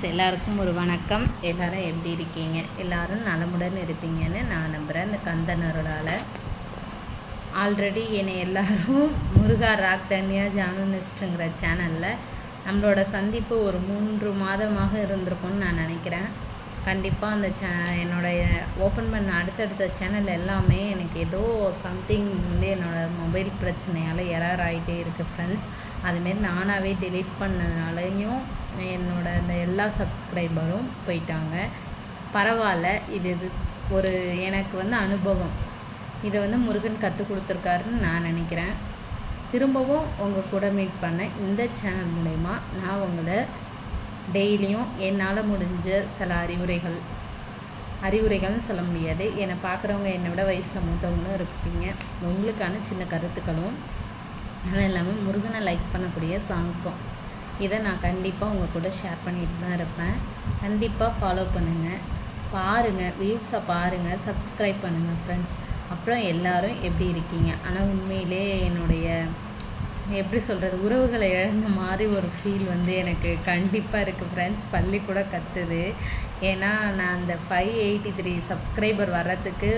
Friends எல்லாருக்கும் ஒரு வணக்கம். எல்லாரும் எப்படி இருக்கீங்க? எல்லாரும் நலமுடன் இருப்பீங்கன்னு நான் நம்புகிறேன் இந்த கந்தன் அருளால். ஆல்ரெடி என்னை எல்லோரும் முருகா ராக் தனியா ஜானுனிஸ்ட்டுங்கிற சேனலில் நம்மளோட சந்திப்பு ஒரு மூன்று மாதமாக இருந்திருக்கும்னு நான் நினைக்கிறேன். கண்டிப்பாக அந்த சே என்னோடைய ஓப்பன் பண்ண அடுத்தடுத்த சேனல் எல்லாமே எனக்கு ஏதோ சம்திங் வந்து என்னோடய மொபைல் பிரச்சனையால் எரர் ஆகிட்டே இருக்குது ஃப்ரெண்ட்ஸ் அதுமாரி நானாகவே டெலீட் பண்ணதுனாலையும் என்னோட அந்த எல்லா சப்ஸ்கிரைபரும் போயிட்டாங்க. பரவாயில்ல இது இது ஒரு எனக்கு வந்து அனுபவம். இதை வந்து முருகன் கற்றுக் கொடுத்துருக்காருன்னு நான் நினைக்கிறேன். திரும்பவும் உங்கள் கூட மீட் பண்ண இந்த சேனல் மூலயமா நான் உங்களை டெய்லியும் என்னால் முடிஞ்ச சில அறிவுரைகள் அறிவுரைகள்னு சொல்ல முடியாது. என்னை பார்க்குறவங்க என்னை விட வயசில் மூத்தவங்களும் இருப்பீங்க. உங்களுக்கான சின்ன கருத்துக்களும் அது இல்லாமல் முருகனை லைக் பண்ணக்கூடிய சாங்ஸும் இதை நான் கண்டிப்பாக உங்கள் கூட ஷேர் பண்ணிட்டு தான் இருப்பேன். கண்டிப்பாக ஃபாலோ பண்ணுங்கள் பாருங்கள் வியூஸை பாருங்கள் சப்ஸ்கிரைப் பண்ணுங்கள் ஃப்ரெண்ட்ஸ் அப்புறம் எல்லாரும் எப்படி இருக்கீங்க? ஆனால் உண்மையிலே என்னுடைய எப்படி சொல்கிறது உறவுகளை இழந்த மாதிரி ஒரு ஃபீல் வந்து எனக்கு கண்டிப்பாக இருக்குது ஃப்ரெண்ட்ஸ் பள்ளி கூட கத்துது. ஏன்னா நான் அந்த ஃபைவ் எயிட்டி த்ரீ சப்ஸ்கிரைபர் வர்றதுக்கு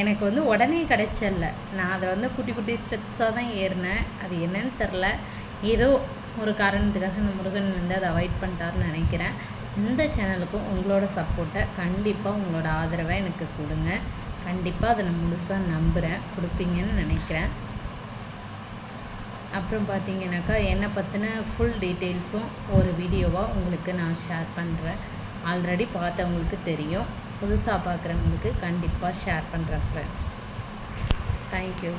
எனக்கு வந்து உடனே கிடைச்சல நான் அதை வந்து குட்டி குட்டி ஸ்டெப்ஸாக தான் ஏறினேன். அது என்னன்னு தெரில. ஏதோ ஒரு காரணத்துக்காக இந்த முருகன் வந்து அதை அவாய்ட் பண்ணிட்டாருன்னு நினைக்கிறேன். இந்த சேனலுக்கும் உங்களோட சப்போர்ட்டை கண்டிப்பாக உங்களோட ஆதரவை எனக்கு கொடுங்க. கண்டிப்பாக அதை நான் முழுசாக நம்புகிறேன் கொடுப்பீங்கன்னு நினைக்கிறேன். அப்புறம் பார்த்தீங்கன்னாக்கா என்னை பற்றின ஃபுல் டீட்டெயில்ஸும் ஒரு வீடியோவாக உங்களுக்கு நான் ஷேர் பண்ணுறேன் ஆல்ரெடி பார்த்தவங்களுக்கு தெரியும். புதுசாக பார்க்குறவங்களுக்கு கண்டிப்பாக ஷேர் பண்ணுறேன் ஃப்ரெண்ட்ஸ் தேங்க்யூ